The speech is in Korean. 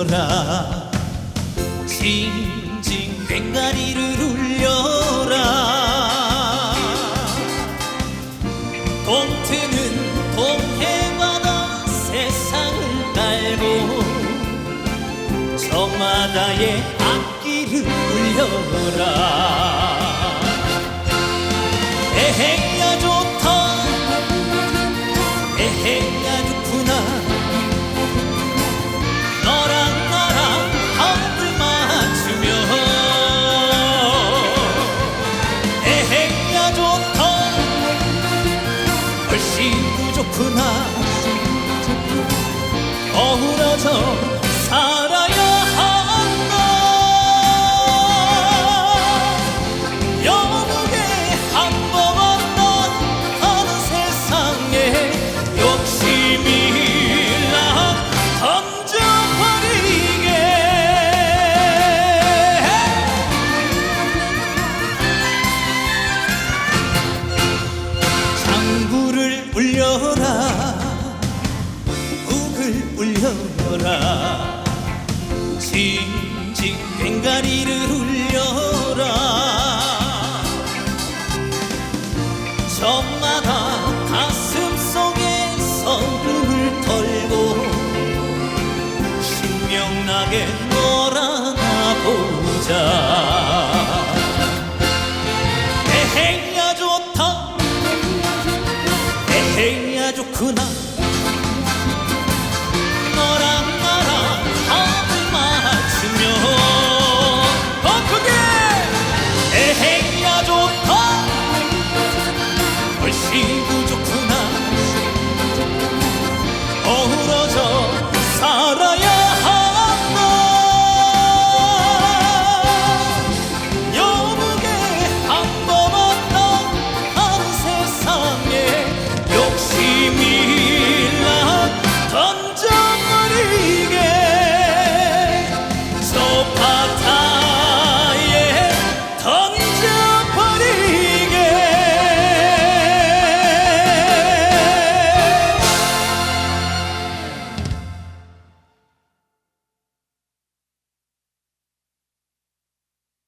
울려라. 징징 꽹가리를 울려라. 동트는 동해바다 세상을 깔고 저마다의 악기를 울려라. 에헤야 corazón 울려라. 징징 꽹가리를 울려라. 저마다 가슴 속에 성금을 털고 신명나게 놀아나 보자. 대행야 좋다 대행야 좋구나.